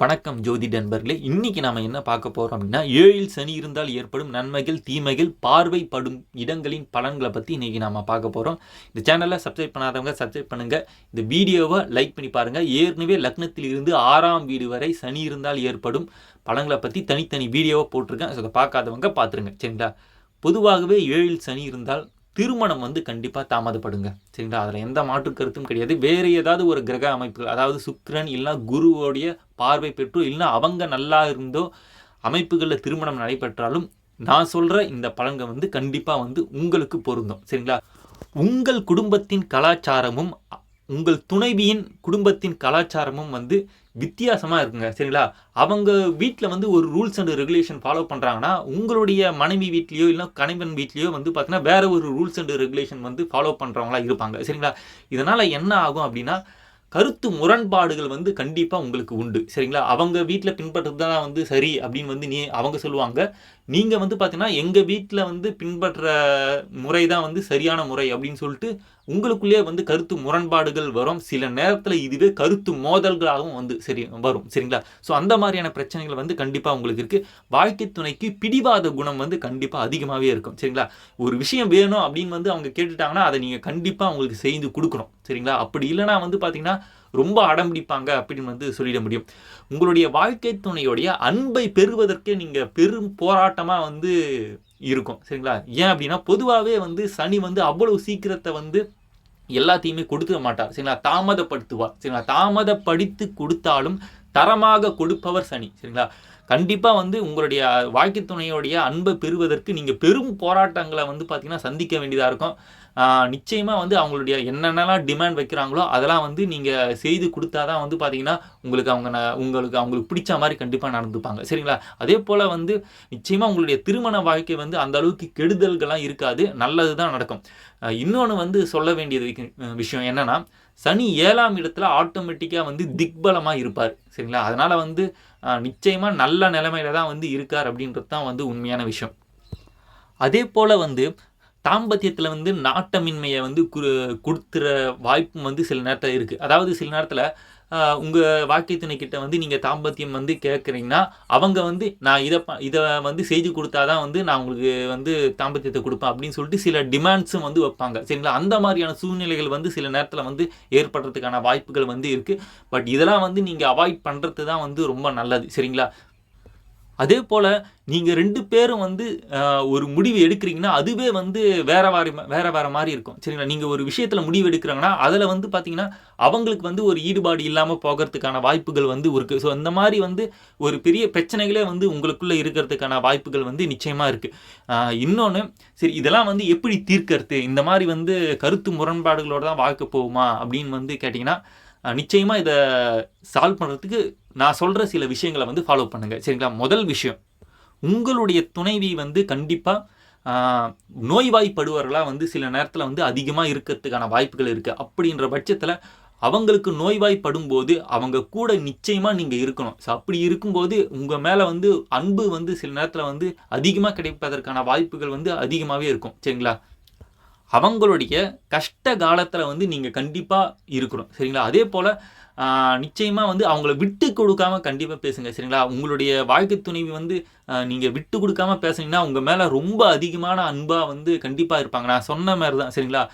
வணக்கம் ஜோதி நண்பர்களே. இன்னைக்கு நாம என்ன பார்க்க போறோம் அப்படின்னா ஏழில் சனி இருந்தால் ஏற்படும் நன்மைகள் தீமைகள் பார்வைப்படும் இடங்களின் பலன்களை பற்றி இன்னைக்கு நாம பார்க்க போறோம். இந்த சேனலை சப்ஸ்கிரைப் பண்ணாதவங்க சப்ஸ்கிரைப் பண்ணுங்க. இந்த வீடியோவை லைக் பண்ணி பாருங்க. ஏற்கனவே லக்னத்தில் இருந்து ஆறாம் வீடு வரை சனி இருந்தால் ஏற்படும் பலன்களை பற்றி தனித்தனி வீடியோவை போட்டிருக்கேன். ஸோ அதை பார்க்காதவங்க பார்த்துருங்க. சரிங்களா? பொதுவாகவே ஏழில் சனி இருந்தால் திருமணம் வந்து கண்டிப்பாக தாமதப்படுங்க. சரிங்களா? அதில் எந்த மாற்று கருத்தும் கிடையாது. வேறு ஏதாவது ஒரு கிரக அமைப்புகள் அதாவது சுக்ரன் இல்லைனா குருவோடைய பார்வை பெற்றோ இல்லைனா அவங்க நல்லா இருந்தோ அமைப்புகளில் திருமணம் நடைபெற்றாலும் நான் சொல்கிற இந்த பலன்கள் வந்து கண்டிப்பாக வந்து உங்களுக்கு பொருந்தும். சரிங்களா? உங்கள் குடும்பத்தின் கலாச்சாரமும் உங்கள் துணைவியின் குடும்பத்தின் கலாச்சாரமும் வந்து வித்தியாசமாக இருக்குங்க சரிங்களா? அவங்க வீட்டில் வந்து ஒரு ரூல்ஸ் அண்ட் ரெகுலேஷன் ஃபாலோ பண்ணுறாங்கன்னா உங்களுடைய மனைவி வீட்லேயோ இல்லை கணவன் வீட்லேயோ வந்து பார்த்தீங்கன்னா வேற ஒரு ரூல்ஸ் அண்ட் ரெகுலேஷன் வந்து ஃபாலோ பண்ணுறவங்களா இருப்பாங்க சரிங்களா? இதனால் என்ன ஆகும் அப்படின்னா கருத்து முரண்பாடுகள் வந்து கண்டிப்பாக உங்களுக்கு உண்டு சரிங்களா? அவங்க வீட்டில் பின்பற்றுறது தான் வந்து சரி அப்படின்னு வந்து நீ அவங்க சொல்லுவாங்க. நீங்கள் வந்து பார்த்தீங்கன்னா எங்கள் வீட்டில் வந்து பின்பற்ற முறை தான் வந்து சரியான முறை அப்படின்னு சொல்லிட்டு உங்களுக்குள்ளேயே வந்து கருத்து முரண்பாடுகள் வரும். சில நேரத்தில் இதுவே கருத்து மோதல்களாகவும் வந்து சரி வரும். சரிங்களா? ஸோ அந்த மாதிரியான பிரச்சனைகள் வந்து கண்டிப்பாக உங்களுக்கு இருக்குது வாழ்க்கை துணைக்கு பிடிவாத குணம் வந்து கண்டிப்பாக அதிகமாகவே இருக்கும். சரிங்களா? ஒரு விஷயம் வேணும் அப்படின்னு வந்து அவங்க கேட்டுட்டாங்கன்னா அதை நீங்கள் கண்டிப்பாக அவங்களுக்கு செய்து கொடுக்கணும். சரிங்களா? அப்படி இல்லைனா வந்து பார்த்தீங்கன்னா ரொம்ப அடம்பிடிப்பாங்க அப்படின்னு வந்து சொல்லிட முடியும். உங்களுடைய வாழ்க்கை துணையுடைய அன்பை பெறுவதற்கே நீங்கள் பெரும் போராட்டமாக வந்து இருக்கும். சரிங்களா? ஏன் அப்படின்னா பொதுவாகவே வந்து சனி வந்து அவ்வளவு சீக்கிரத்தை வந்து எல்லாத்தையுமே கொடுத்துட மாட்டார். சரிங்களா? தாமதப்படுத்துவார். சரிங்களா? தாமதப்படுத்தி கொடுத்தாலும் தரமாக கொடுப்பவர் சனி. சரிங்களா? கண்டிப்பாக வந்து உங்களுடைய வாழ்க்கை துணையோடைய அன்பை பெறுவதற்கு நீங்கள் பெரும் போராட்டங்களை வந்து பார்த்தீங்கன்னா சந்திக்க வேண்டியதாக இருக்கும். நிச்சயமாக வந்து அவங்களுடைய என்னென்னலாம் டிமாண்ட் வைக்கிறாங்களோ அதெல்லாம் வந்து நீங்கள் செய்து கொடுத்தா தான் வந்து பார்த்தீங்கன்னா உங்களுக்கு அவங்க ந- உங்களுக்கு அவங்களுக்கு பிடிச்ச மாதிரி கண்டிப்பாக நடந்துப்பாங்க. சரிங்களா? அதே போல் வந்து நிச்சயமாக உங்களுடைய திருமண வாழ்க்கை வந்து அந்த அளவுக்கு கெடுதல்கள்லாம் இருக்காது. நல்லது தான் நடக்கும் இன்னொன்று வந்து சொல்ல வேண்டியது விஷயம் என்னன்னா சனி ஏழாம் இடத்துல ஆட்டோமேட்டிக்காக வந்து திக்பலமாக இருப்பார். சரிங்களா? அதனால் வந்து நிச்சயமாக நல்ல நிலைமையில தான் வந்து இருக்கார் அப்படின்றது தான் வந்து உண்மையான விஷயம். அதே போல் வந்து தாம்பத்தியத்தில் வந்து நாட்டமின்மையை வந்து குரு கொடுத்துற வாய்ப்பும் வந்து சில நேரத்தில் இருக்குது அதாவது சில நேரத்தில் உங்கள் வாக்கிய துணைக்கிட்ட வந்து நீங்கள் தாம்பத்தியம் வந்து கேட்குறீங்கன்னா அவங்க வந்து நான் இதை ப இதை வந்து செய்து கொடுத்தா தான் வந்து நான் உங்களுக்கு வந்து தாம்பத்தியத்தை கொடுப்பேன் அப்படின்னு சொல்லிட்டு சில டிமாண்ட்ஸும் வந்து வைப்பாங்க. சரிங்களா? அந்த மாதிரியான சூழ்நிலைகள் வந்து சில நேரத்தில் வந்து ஏற்படுறதுக்கான வாய்ப்புகள் வந்து இருக்குது பட் இதெல்லாம் வந்து நீங்கள் அவாய்ட் பண்ணுறது தான் வந்து ரொம்ப நல்லது. சரிங்களா? அதே போல் நீங்கள் ரெண்டு பேரும் வந்து ஒரு முடிவு எடுக்கிறீங்கன்னா அதுவே வந்து வேற வாரி வேற வேற மாதிரி இருக்கும். சரிங்களா? நீங்கள் ஒரு விஷயத்தில் முடிவு எடுக்கிறாங்கன்னா அதில் வந்து பார்த்தீங்கன்னா அவங்களுக்கு வந்து ஒரு ஈடுபாடு இல்லாமல் போகிறதுக்கான வாய்ப்புகள் வந்து இருக்குது ஸோ அந்த மாதிரி வந்து ஒரு பெரிய பிரச்சனைகளே வந்து உங்களுக்குள்ளே இருக்கிறதுக்கான வாய்ப்புகள் வந்து நிச்சயமாக இருக்குது இன்னொன்று சரி இதெல்லாம் வந்து எப்படி தீர்க்கறது? இந்த மாதிரி வந்து கருத்து முரண்பாடுகளோடு தான் வாழ்க்கை போகுமா அப்படின்னு வந்து கேட்டிங்கன்னா நிச்சயமாக இதை சால்வ் பண்ணுறதுக்கு நான் சொல்கிற சில விஷயங்களை வந்து ஃபாலோ பண்ணுங்கள் சரிங்களா? முதல் விஷயம் உங்களுடைய துணைவி வந்து கண்டிப்பாக நோய்வாய்ப்படுவர்களாக வந்து சில நேரத்தில் வந்து அதிகமாக இருக்கிறதுக்கான வாய்ப்புகள் இருக்குது அப்படின்ற பட்சத்தில் அவங்களுக்கு நோய்வாய்ப்படும் போது அவங்க கூட நிச்சயமாக நீங்கள் இருக்கணும். ஸோ அப்படி இருக்கும்போது உங்கள் மேலே வந்து அன்பு வந்து சில நேரத்தில் வந்து அதிகமாக கிடைப்பதற்கான வாய்ப்புகள் வந்து அதிகமாகவே இருக்கும். சரிங்களா? அவங்களுடைய கஷ்ட காலத்தில் வந்து நீங்கள் கண்டிப்பாக இருக்கணும். சரிங்களா? அதே போல் நிச்சயமாக வந்து அவங்கள விட்டு கொடுக்காம கண்டிப்பாக பேசுங்க. சரிங்களா? உங்களுடைய வாழ்க்கை துணைவி வந்து நீங்கள் விட்டு கொடுக்காம பேசுனீங்கன்னா உங்கள் மேலே ரொம்ப அதிகமான அன்பாக வந்து கண்டிப்பாக இருப்பாங்க. நான் சொன்ன மாதிரி தான் சரிங்களா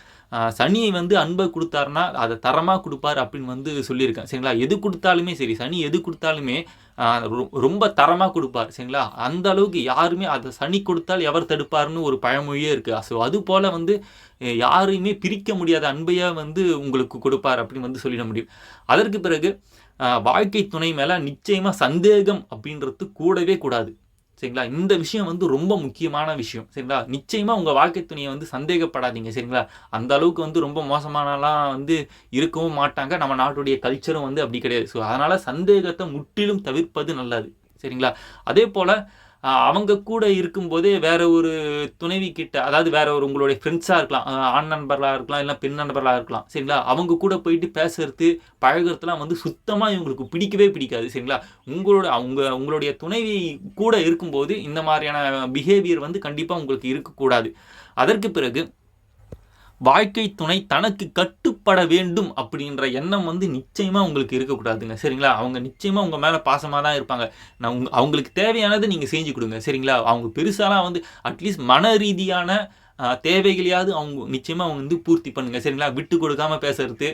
சனி வந்து அன்பை கொடுத்தாருன்னா அதை தரமாக கொடுப்பார் அப்படின்னு வந்து சொல்லியிருக்கேன். சரிங்களா? எது கொடுத்தாலுமே சரி சனி எது கொடுத்தாலுமே ரொம்ப தரமாக கொடுப்பார் சரிங்களா? அந்த அளவுக்கு யாருமே அதை சனி கொடுத்தால் எவர் தடுப்பார்னு ஒரு பழமொழியே இருக்குது ஸோ அது போல் வந்து யாரையுமே பிரிக்க முடியாத அன்பையாக வந்து உங்களுக்கு கொடுப்பார் அப்படின்னு வந்து சொல்லிட முடியும். அதற்கு பிறகு வாழ்க்கை துணை மேலே நிச்சயமாக சந்தேகம் அப்படின்றது கூடவே கூடாது. சரிங்களா? இந்த விஷயம் வந்து ரொம்ப முக்கியமான விஷயம் சரிங்களா? நிச்சயமாக உங்கள் வாழ்க்கை துணையை வந்து சந்தேகப்படாதீங்க சரிங்களா? அந்த அளவுக்கு வந்து ரொம்ப மோசமானலாம் வந்து இருக்கவும் மாட்டாங்க. நம்ம நாட்டுடைய கல்ச்சரும் வந்து அப்படி கிடையாது. ஸோ அதனால் சந்தேகத்தை முற்றிலும் தவிர்ப்பது நல்லது சரிங்களா? அதே போல் அவங்க கூட இருக்கும்போதே வேற ஒரு துணைவி கிட்ட அதாவது வேற ஒரு உங்களுடைய ஃப்ரெண்ட்ஸாக இருக்கலாம் ஆண் நண்பர்களாக இருக்கலாம் இல்லை பெண் நண்பர்களாக இருக்கலாம் சரிங்களா? அவங்க கூட போயிட்டு பேசுறது பழகுறதுலாம் வந்து சுத்தமாக இவங்களுக்கு பிடிக்கவே பிடிக்காது சரிங்களா? உங்களோட அவங்க உங்களுடைய துணைவி கூட இருக்கும்போது இந்த மாதிரியான பிஹேவியர் வந்து கண்டிப்பாக உங்களுக்கு இருக்கக்கூடாது. அதற்கு பிறகு வாழ்க்கை துணை தனக்கு கட்டுப்பட வேண்டும் அப்படின்ற எண்ணம் வந்து நிச்சயமாக உங்களுக்கு இருக்கக்கூடாதுங்க சரிங்களா? அவங்க நிச்சயமாக உங்கள் மேலே பாசமாக தான் இருப்பாங்க. நான் உங்க அவங்களுக்கு தேவையானதை நீங்கள் செஞ்சு கொடுங்க. சரிங்களா? அவங்க பெருசாலாம் வந்து அட்லீஸ்ட் மன ரீதியான தேவைகளையாவது அவங்க நிச்சயமாக அவங்க வந்து பூர்த்தி பண்ணுங்கள் சரிங்களா? விட்டு கொடுக்காம பேசுறது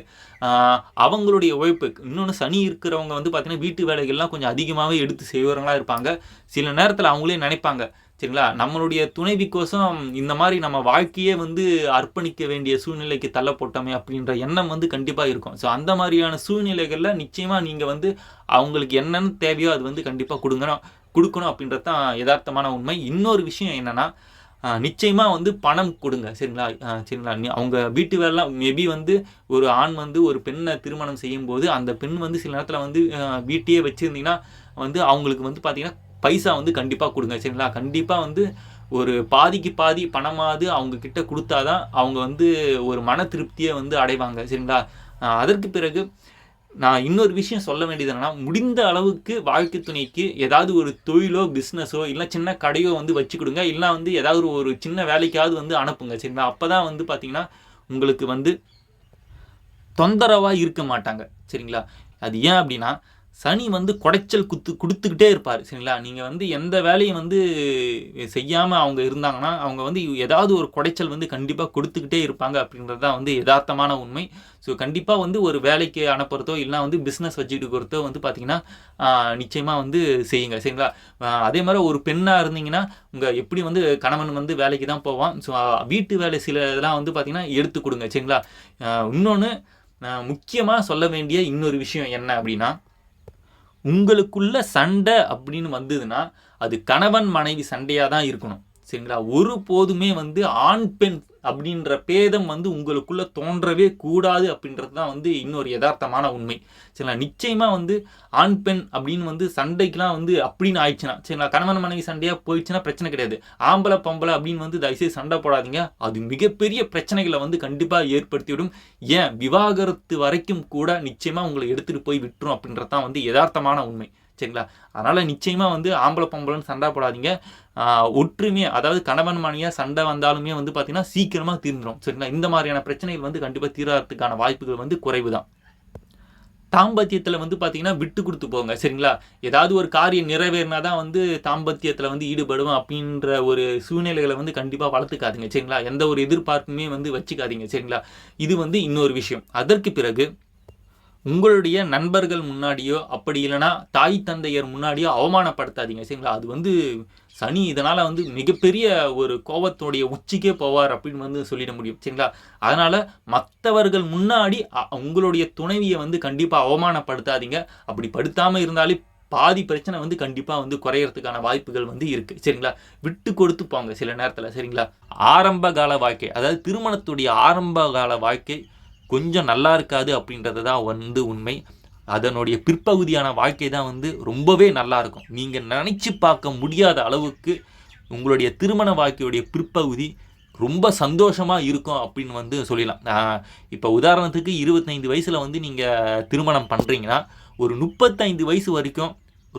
அவங்களுடைய உழைப்பு. இன்னொன்று சனி இருக்கிறவங்க வந்து பார்த்திங்கன்னா வீட்டு வேலைகள்லாம் கொஞ்சம் அதிகமாகவே எடுத்து செய்வரங்களாக இருப்பாங்க. சில நேரத்தில் அவங்களே நினைப்பாங்க சரிங்களா? நம்மளுடைய துணைவிக்கோசம் இந்த மாதிரி நம்ம வாழ்க்கையே வந்து அர்ப்பணிக்க வேண்டிய சூழ்நிலைக்கு தள்ளப்பட்டோமே அப்படின்ற எண்ணம் வந்து கண்டிப்பாக இருக்கும். ஸோ அந்த மாதிரியான சூழ்நிலைகளில் நிச்சயமாக நீங்கள் வந்து அவங்களுக்கு என்னென்ன தேவையோ அது வந்து கண்டிப்பாக கொடுங்கணும். கொடுக்கணும் அப்படின்றது தான் யதார்த்தமான உண்மை. இன்னொரு விஷயம் என்னென்னா நிச்சயமாக வந்து பணம் கொடுங்க. சரிங்களா? சரிங்களா? நீ- அவங்க வீட்டு வேலைலாம் மேபி வந்து ஒரு ஆண் வந்து ஒரு பெண்ணை திருமணம் செய்யும்போது அந்த பெண் வந்து சில நேரத்தில் வந்து வீட்டையே வச்சுருந்தீங்கன்னா வந்து அவங்களுக்கு வந்து பார்த்திங்கன்னா பைசா வந்து கண்டிப்பாக கொடுங்க சரிங்களா? கண்டிப்பாக வந்து ஒரு பாதிக்கு பாதி பணமாவது அவங்க கிட்ட கொடுத்தாதான் அவங்க வந்து ஒரு மன திருப்தியை வந்து அடைவாங்க சரிங்களா? அதற்கு பிறகு நான் இன்னொரு விஷயம் சொல்ல வேண்டியது என்னென்னா முடிந்த அளவுக்கு வாழ்க்கை துணைக்கு ஏதாவது ஒரு தொழிலோ பிஸ்னஸோ இல்லை சின்ன கடையோ வந்து வச்சு கொடுங்க. இல்லை வந்து ஏதாவது ஒரு சின்ன வேலைக்காவது வந்து அனுப்புங்க சரிங்களா? அப்போ தான் வந்து பார்த்திங்கன்னா உங்களுக்கு வந்து தொந்தரவாக இருக்க மாட்டாங்க சரிங்களா? அது ஏன் அப்படின்னா சனி வந்து குடைச்சல் குத்து கொடுத்துக்கிட்டே இருப்பார் சரிங்களா? நீங்கள் வந்து எந்த வேலையும் வந்து செய்யாமல் அவங்க இருந்தாங்கன்னா அவங்க வந்து ஏதாவது ஒரு குடைச்சல் வந்து கண்டிப்பாக கொடுத்துக்கிட்டே இருப்பாங்க அப்படின்றது தான் வந்து யதார்த்தமான உண்மை. ஸோ கண்டிப்பாக வந்து ஒரு வேலைக்கு அனுப்புறதோ இல்லை வந்து பிஸ்னஸ் வச்சுட்டு கொடுத்தோ வந்து பார்த்தீங்கன்னா நிச்சயமாக வந்து செய்யுங்க சரிங்களா? அதே மாதிரி ஒரு பெண்ணாக இருந்தீங்கன்னா உங்கள் எப்படி வந்து கணவன் வந்து வேலைக்கு தான் போவான்? ஸோ வீட்டு வேலை சில இதெல்லாம் வந்து பார்த்தீங்கன்னா எடுத்து கொடுங்க சரிங்களா? இன்னொன்று முக்கியமாக சொல்ல வேண்டிய இன்னொரு விஷயம் என்ன அப்படின்னா உங்களுக்குள்ள சண்டை அப்படின்னு வந்ததுன்னா அது கணவன் மனைவி சண்டையாக தான் இருக்கணும். சரிங்களா? ஒரு போதுமே வந்து ஆண் பெண் அப்படின்ற பேதம் வந்து உங்களுக்குள்ளே தோன்றவே கூடாது அப்படின்றது தான் வந்து இன்னொரு யதார்த்தமான உண்மை. சரிங்களா? நிச்சயமாக வந்து ஆண் பெண் அப்படின்னு வந்து சண்டைக்கெலாம் வந்து அப்படின்னு ஆயிடுச்சுன்னா சரிங்களா? கணவன் மனைவி சண்டையாக போயிடுச்சுன்னா பிரச்சனை கிடையாது. ஆம்பளை பொம்பளை அப்படின்னு வந்து தயவுசெய்து சண்டை போடாதீங்க. அது மிகப்பெரிய பிரச்சனைகளை வந்து கண்டிப்பாக ஏற்படுத்திவிடும். ஏன்? விவாகரத்து வரைக்கும் கூட நிச்சயமாக உங்களை எடுத்துகிட்டு போய் விட்டுரும் அப்படின்றது தான் வந்து யதார்த்தமான உண்மை. சரிங்களா? அதனால் நிச்சயமாக வந்து ஆம்பளை பொம்பளைன்னு சண்டை போடாதீங்க. ஒற்றுமையாக அதாவது கணவன் மணியாக சண்டை வந்தாலுமே வந்து பார்த்திங்கன்னா சீக்கிரமாக தீர்ந்துடும் சரிங்களா? இந்த மாதிரியான பிரச்சனைகள் வந்து கண்டிப்பாக தீராறதுக்கான வாய்ப்புகள் வந்து குறைவு தான் தாம்பத்தியத்தில் வந்து பார்த்தீங்கன்னா விட்டு கொடுத்து போங்க சரிங்களா? ஏதாவது ஒரு காரியம் நிறைவேறினா தான் வந்து தாம்பத்தியத்தில் வந்து ஈடுபடும் அப்படின்ற ஒரு சூழ்நிலைகளை வந்து கண்டிப்பாக வளர்த்துக்காதீங்க சரிங்களா? எந்த ஒரு எதிர்பார்ப்புமே வந்து வச்சுக்காதீங்க சரிங்களா? இது வந்து இன்னொரு விஷயம். அதற்கு பிறகு உங்களுடைய நண்பர்கள் முன்னாடியோ அப்படி இல்லைன்னா தாய் தந்தையர் முன்னாடியோ அவமானப்படுத்தாதீங்க சரிங்களா? அது வந்து சனி இதனால் வந்து மிகப்பெரிய ஒரு கோபத்தோடைய உச்சிக்கே போவார் அப்படின்னு வந்து சொல்லிட முடியும் சரிங்களா? அதனால் மற்றவர்கள் முன்னாடி உங்களுடைய துணைவியை வந்து கண்டிப்பாக அவமானப்படுத்தாதீங்க. அப்படி படுத்தாமல் இருந்தாலே பாதி பிரச்சனை வந்து கண்டிப்பாக வந்து குறையறதுக்கான வாய்ப்புகள் வந்து இருக்குது சரிங்களா? விட்டு கொடுத்து போங்க சில நேரத்தில் சரிங்களா? ஆரம்ப கால வாழ்க்கை அதாவது திருமணத்துடைய ஆரம்ப கால வாழ்க்கை கொஞ்சம் நல்லா இருக்காது அப்படின்றது தான் வந்து உண்மை. அதனுடைய பிற்பகுதியான வாழ்க்கை தான் வந்து ரொம்பவே நல்லா இருக்கும். நீங்கள் நினச்சி பார்க்க முடியாத அளவுக்கு உங்களுடைய திருமண வாழ்க்கையுடைய பிற்பகுதி ரொம்ப சந்தோஷமாக இருக்கும் அப்படின்னு வந்து சொல்லிடலாம். இப்போ உதாரணத்துக்கு இருபத்தைந்து வயசில் வந்து நீங்கள் திருமணம் பண்ணுறீங்கன்னா ஒரு முப்பத்தைந்து வயசு வரைக்கும்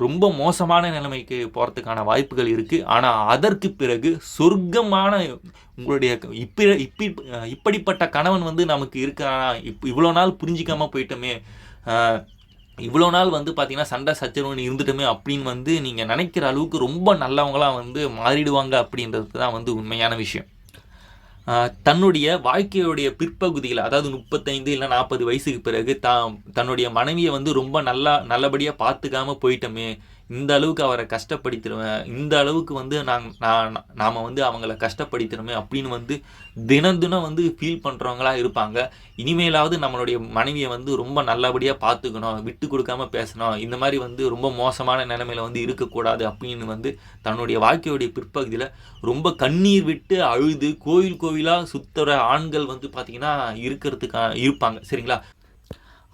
ரொம்ப மோசமான நிலைமைக்கு போகிறதுக்கான வாய்ப்புகள் இருக்குது ஆனால் அதற்கு பிறகு சொர்க்கமான உங்களுடைய இப்ப இப்பி இப்படிப்பட்ட கணவன் வந்து நமக்கு இருக்கானா இப் இவ்வளோ நாள் புரிஞ்சிக்காமல் போயிட்டோமே. இவ்வளோ நாள் வந்து பார்த்தீங்கன்னா சண்டை சச்சரவு இருந்துட்டோமே அப்படின்னு வந்து நீங்கள் நினைக்கிற அளவுக்கு ரொம்ப நல்லவங்களாம் வந்து மாறிடுவாங்க அப்படின்றது தான் வந்து உண்மையான விஷயம். தன்னுடைய வாழ்க்கையுடைய பிற்பகுதியில் அதாவது முப்பத்தைந்து இல்லை நாற்பது வயசுக்கு பிறகு தான் தன்னுடைய மனைவியை வந்து ரொம்ப நல்லா நல்லபடியாக பார்த்துக்காம போயிட்டோமே. இந்த அளவுக்கு அவரை கஷ்டப்படுத்திடுவேன் இந்த அளவுக்கு வந்து நாங் நான் நாம் வந்து அவங்கள கஷ்டப்படுத்திடுமே அப்படின்னு வந்து தினம் தினம் வந்து ஃபீல் பண்ணுறவங்களா இருப்பாங்க. இனிமேலாவது நம்மளுடைய மனைவியை வந்து ரொம்ப நல்லபடியாக பார்த்துக்கணும் விட்டு கொடுக்காம பேசணும். இந்த மாதிரி வந்து ரொம்ப மோசமான நிலைமையில் வந்து இருக்கக்கூடாது அப்படின்னு வந்து தன்னுடைய வாழ்க்கையுடைய பிற்பகுதியில் ரொம்ப கண்ணீர் விட்டு அழுது கோயில் கோயிலாக சுத்துற ஆண்கள் வந்து பார்த்திங்கன்னா இருக்கிறதுக்கா இருப்பாங்க. சரிங்களா?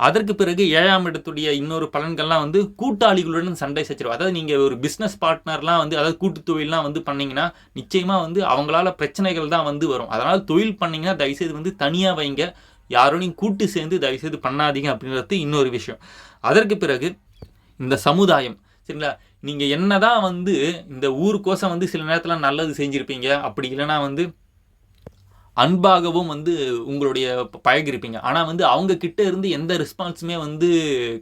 அதற்கு பிறகு ஏழாம் இடத்துடைய இன்னொரு பலன்கள்லாம் வந்து கூட்டாளிகளுடன் சண்டை சச்சரவு. அதாவது நீங்கள் ஒரு பிஸ்னஸ் பார்ட்னர்லாம் வந்து அதாவது கூட்டு தொழில்லாம் வந்து பண்ணிங்கன்னா நிச்சயமாக வந்து அவங்களால பிரச்சனைகள் தான் வந்து வரும். அதனால் தொழில் பண்ணிங்கன்னா தயவுசெய்து வந்து தனியாக வைங்க. யாரோடையும் கூட்டு சேர்ந்து தயவுசெய்து பண்ணாதீங்க அப்படின்றது இன்னொரு விஷயம். அதற்கு பிறகு இந்த சமுதாயம் சரிங்களா? நீங்கள் என்ன தான் வந்து இந்த ஊருக்கோசம் வந்து சில நேரத்தில் நல்லது செஞ்சுருப்பீங்க. அப்படி இல்லைன்னா வந்து அன்பாகவும் வந்து உங்களுடைய ப- ஆனால் வந்து அவங்க கிட்ட இருந்து எந்த ரெஸ்பான்ஸுமே வந்து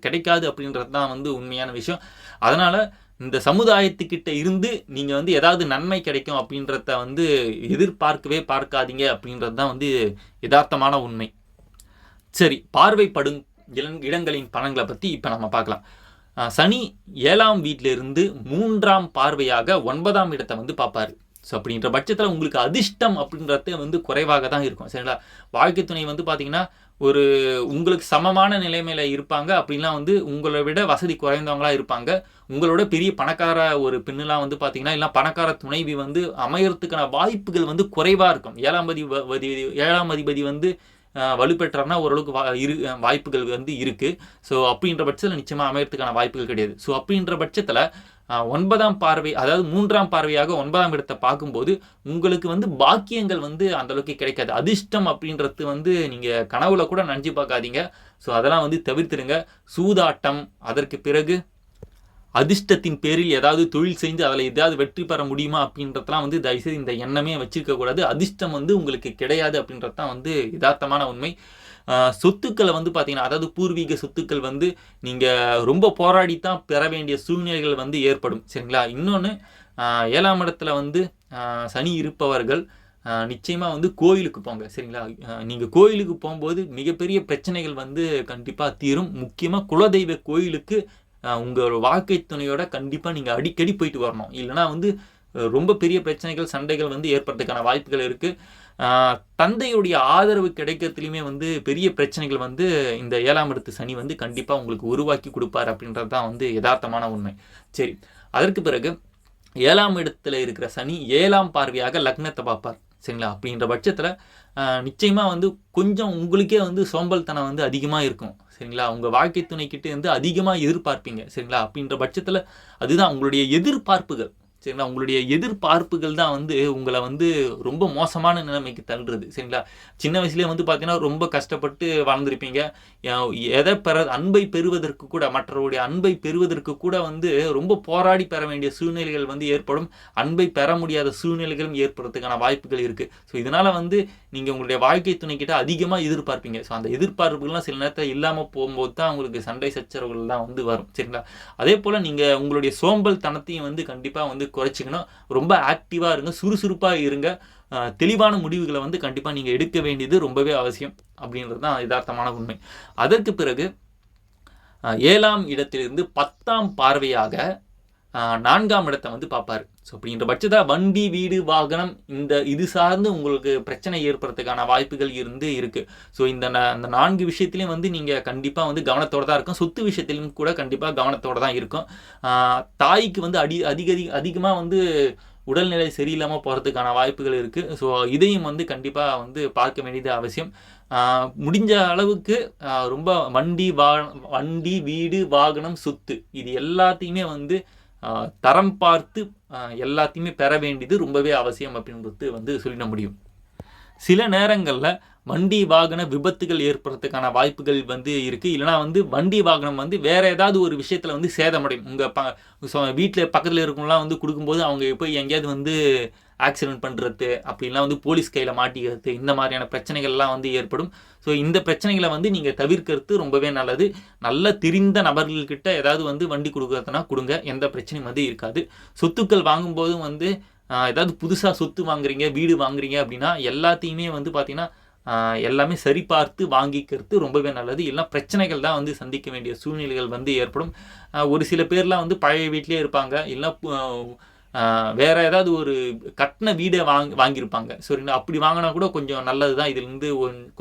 கிடைக்காது அப்படின்றது தான் வந்து உண்மையான விஷயம். அதனால் இந்த சமுதாயத்துக்கிட்ட இருந்து நீங்கள் வந்து ஏதாவது நன்மை கிடைக்கும் அப்படின்றத வந்து எதிர்பார்க்கவே பார்க்காதீங்க அப்படின்றது தான் வந்து யதார்த்தமான உண்மை. சரி பார்வைப்படும் இடங்களின் பலன்களை பற்றி இப்போ நம்ம பார்க்கலாம். சனி ஏழாம் வீட்டிலிருந்து மூன்றாம் பார்வையாக ஒன்பதாம் இடத்தை வந்து பார்ப்பாரு. ஸோ அப்படின்ற பட்சத்தில் உங்களுக்கு அதிர்ஷ்டம் அப்படின்றது வந்து குறைவாக தான் இருக்கும். சரிங்களா? வாழ்க்கை துணை வந்து பார்த்தீங்கன்னா ஒரு உங்களுக்கு சமமான நிலைமையில் இருப்பாங்க. அப்படின்லாம் வந்து உங்களை விட வசதி குறைந்தவங்களா இருப்பாங்க. உங்களோட பெரிய பணக்கார ஒரு பெண்ணுலாம் வந்து பார்த்தீங்கன்னா இல்லை பணக்கார துணைவி வந்து அமையறதுக்கான வாய்ப்புகள் வந்து குறைவாக இருக்கும். ஏழாம் அதிபதி ஏழாம் அதிபதி வந்து வலுப்பெற்றார்னா ஓரளவுக்கு வா இரு வாய்ப்புகள் வந்து இருக்குது ஸோ அப்படின்ற பட்சத்தில் நிச்சயமாக அமையறதுக்கான வாய்ப்புகள் கிடையாது. ஸோ அப்படின்ற பட்சத்தில் ஒன்பதாம் பார்வை அதாவது மூன்றாம் பார்வையாக ஒன்பதாம் இடத்தை பார்க்கும்போது உங்களுக்கு வந்து பாக்கியங்கள் வந்து அந்தளவுக்கு கிடைக்காது. அதிர்ஷ்டம் அப்படின்றது வந்து நீங்கள் கனவுல கூட நினச்சி பார்க்காதீங்க. ஸோ அதெல்லாம் வந்து தவிர்த்துடுங்க. சூதாட்டம் அதற்கு பிறகு அதிர்ஷ்டத்தின் பேரில் ஏதாவது தொழில் செஞ்சு அதில் ஏதாவது வெற்றி பெற முடியுமா அப்படின்றதெல்லாம் வந்து தயவுசெய்து இந்த எண்ணமே வச்சுருக்கக்கூடாது அதிர்ஷ்டம் வந்து உங்களுக்கு கிடையாது அப்படின்றது தான் வந்து யதார்த்தமான உண்மை. சொத்துக்களை வந்து பார்த்தீங்கன்னா அதாவது பூர்வீக சொத்துக்கள் வந்து நீங்கள் ரொம்ப போராடி தான் பெற வேண்டிய சூழ்நிலைகள் வந்து ஏற்படும் சரிங்களா? இன்னொன்று ஏழாம் இடத்துல வந்து சனி இருப்பவர்கள் நிச்சயமாக வந்து கோயிலுக்கு போங்க சரிங்களா? நீங்கள் கோயிலுக்கு போகும்போது மிகப்பெரிய பிரச்சனைகள் வந்து கண்டிப்பாக தீரும். முக்கியமாக குலதெய்வ கோயிலுக்கு உங்களோட வாழ்க்கை துணையோட கண்டிப்பாக நீங்கள் அடிக்கடி போயிட்டு வரணும். இல்லைன்னா வந்து ரொம்ப பெரிய பிரச்சனைகள் சண்டைகள் வந்து ஏற்படுறதுக்கான வாய்ப்புகள் இருக்குது தந்தையுடைய ஆதரவு கிடைக்கிறதுலையுமே வந்து பெரிய பிரச்சனைகள் வந்து இந்த ஏழாம் இடத்து சனி வந்து கண்டிப்பாக உங்களுக்கு உருவாக்கி கொடுப்பார் அப்படின்றது தான் வந்து யதார்த்தமான உண்மை. சரி அதற்கு பிறகு ஏழாம் இடத்துல இருக்கிற சனி ஏழாம் பார்வையாக லக்னத்தை பார்ப்பார். சரிங்களா? அப்படின்ற பட்சத்தில் நிச்சயமாக வந்து கொஞ்சம் உங்களுக்கே வந்து சோம்பல்தனம் வந்து அதிகமாக இருக்கும். சரிங்களா? உங்கள் வாழ்க்கை துணைக்கிட்டே வந்து அதிகமாக எதிர்பார்ப்பீங்க. சரிங்களா? அப்படின்ற பட்சத்தில் அதுதான் உங்களுடைய எதிர்பார்ப்புகள். சரிங்களா? உங்களுடைய எதிர்பார்ப்புகள் தான் வந்து உங்களை வந்து ரொம்ப மோசமான நிலைமைக்கு தள்ளுறது சரிங்களா? சின்ன வயசுலேயே வந்து பார்த்தீங்கன்னா ரொம்ப கஷ்டப்பட்டு வளர்ந்துருப்பீங்க எதை பெற அன்பை பெறுவதற்கு கூட மற்றவருடைய அன்பை பெறுவதற்கு கூட வந்து ரொம்ப போராடி பெற வேண்டிய சூழ்நிலைகள் வந்து ஏற்படும். அன்பை பெற முடியாத சூழ்நிலைகளும் ஏற்படுறதுக்கான வாய்ப்புகள் இருக்குது ஸோ இதனால் வந்து நீங்கள் உங்களுடைய வாழ்க்கை துணைக்கிட்ட அதிகமாக எதிர்பார்ப்பீங்க. ஸோ அந்த எதிர்பார்ப்புகள்லாம் சில நேரத்தில் இல்லாமல் போகும்போது தான் உங்களுக்கு சண்டை சச்சரவுகள்லாம் வந்து வரும் சரிங்களா? அதே போல் நீங்கள் உங்களுடைய சோம்பல் தனத்தையும் வந்து கண்டிப்பாக வந்து குறைச்சிக்கணும் ரொம்ப ஆக்டிவாக இருங்க சுறுசுறுப்பாக இருங்க. தெளிவான முடிவுகளை வந்து கண்டிப்பாக நீங்கள் எடுக்க வேண்டியது ரொம்பவே அவசியம் அப்படின்றது தான் யதார்த்தமான உண்மை. அதற்கு பிறகு ஏழாம் இடத்திலிருந்து பத்தாம் பார்வையாக நான்காம் இடத்தை வந்து பார்ப்பார். ஸோ அப்படின்ற பட்சத்தில் வண்டி வீடு வாகனம் இந்த இது சார்ந்து உங்களுக்கு பிரச்சனை ஏற்படுறதுக்கான வாய்ப்புகள் இருந்து இருக்குது ஸோ இந்த ந- நான்கு விஷயத்துலையும் வந்து நீங்கள் கண்டிப்பாக வந்து கவனத்தோடு தான் இருக்கும் சொத்து விஷயத்திலும் கூட கண்டிப்பாக கவனத்தோட தான் இருக்கும் தாய்க்கு வந்து அடி அதிக அதிகமாக வந்து உடல்நிலை சரியில்லாமல் போகிறதுக்கான வாய்ப்புகள் இருக்குது ஸோ இதையும் வந்து கண்டிப்பாக வந்து பார்க்க வேண்டியது அவசியம். முடிஞ்ச அளவுக்கு ரொம்ப வண்டி வா வண்டி வீடு வாகனம் சொத்து இது எல்லாத்தையுமே வந்து தரம் பார்த்து எல்லாத்தையுமே பெற வேண்டியது ரொம்பவே அவசியம் அப்படின்றது வந்து சொல்லிட முடியும். சில நேரங்களில் வண்டி வாகன விபத்துகள் ஏற்படுறதுக்கான வாய்ப்புகள் வந்து இருக்குது இல்லைனா வந்து வண்டி வாகனம் வந்து வேறு ஏதாவது ஒரு விஷயத்தில் வந்து சேதமடையும். உங்கள் ப வீட்டில் பக்கத்தில் இருக்கவங்களாம் வந்து கொடுக்கும்போது அவங்க போய் எங்கேயாவது வந்து ஆக்சிடென்ட் பண்ணுறது அப்படிலாம் வந்து போலீஸ் கையில் மாட்டிக்கிறது இந்த மாதிரியான பிரச்சனைகள்லாம் வந்து ஏற்படும். ஸோ இந்த பிரச்சனைகளை வந்து நீங்கள் தவிர்க்கிறது ரொம்பவே நல்லது. நல்ல தெரிந்த நபர்கள்கிட்ட ஏதாவது வந்து வண்டி கொடுக்குறதுனா கொடுங்க. எந்த பிரச்சனையும் வந்து இருக்காது. சொத்துக்கள் வாங்கும்போதும் வந்து ஏதாவது புதுசாக சொத்து வாங்குறீங்க வீடு வாங்குறீங்க அப்படின்னா எல்லாத்தையுமே வந்து பார்த்திங்கன்னா எல்லாமே சரி பார்த்து வாங்கிக்கிறது ரொம்பவே நல்லது. இல்லைனா பிரச்சனைகள் தான் வந்து சந்திக்க வேண்டிய சூழ்நிலைகள் வந்து ஏற்படும். ஒரு சில பேர்லாம் வந்து பழைய வீட்டிலே இருப்பாங்க. இல்லைன்னா வேற ஏதாவது ஒரு கட்டின வீடை வாங் வாங்கியிருப்பாங்க. சரிங்களா? அப்படி வாங்கினா கூட கொஞ்சம் நல்லது தான் இதுலேருந்து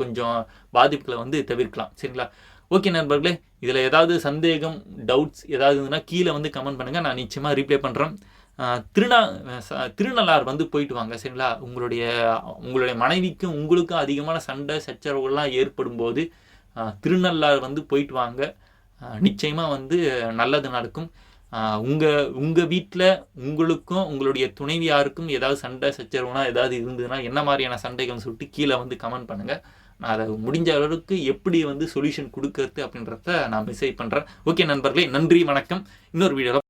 கொஞ்சம் பாதிப்புகளை வந்து தவிர்க்கலாம். சரிங்களா? ஓகே நண்பர்களே இதில் ஏதாவது சந்தேகம் டவுட்ஸ் ஏதாவது இருந்ததுன்னா கீழே வந்து கமெண்ட் பண்ணுங்கள் நான் நிச்சயமாக ரீப்ளை பண்ணுறேன் திருநா திருநள்ளார் திருநள்ளாறு வந்து போயிட்டு வாங்க. சரிங்களா? உங்களுடைய உங்களுடைய மனைவிக்கும் உங்களுக்கும் அதிகமான சண்டை சச்சரவுகள்லாம் ஏற்படும் போது திருநள்ளார் திருநள்ளாறு வந்து போயிட்டு வாங்க. நிச்சயமாக வந்து நல்லது நடக்கும். உங்கள் உங்க உங்க வீட்டில் உங்களுக்கும் உங்களுடைய துணைவியாருக்கும் ஏதாவது சண்டை சச்சரவுனா ஏதாவது இருந்ததுன்னா என்ன மாதிரியான சண்டைகள்னு சொல்லிட்டு கீழே வந்து கமெண்ட் பண்ணுங்க. நான் அதை முடிஞ்ச அளவுக்கு எப்படி வந்து சொல்யூஷன் கொடுக்கறது அப்படின்றத நான் மெசேஜ் பண்ணுறேன் ஓகே நண்பர்களே நன்றி வணக்கம். இன்னொரு வீடியோவில்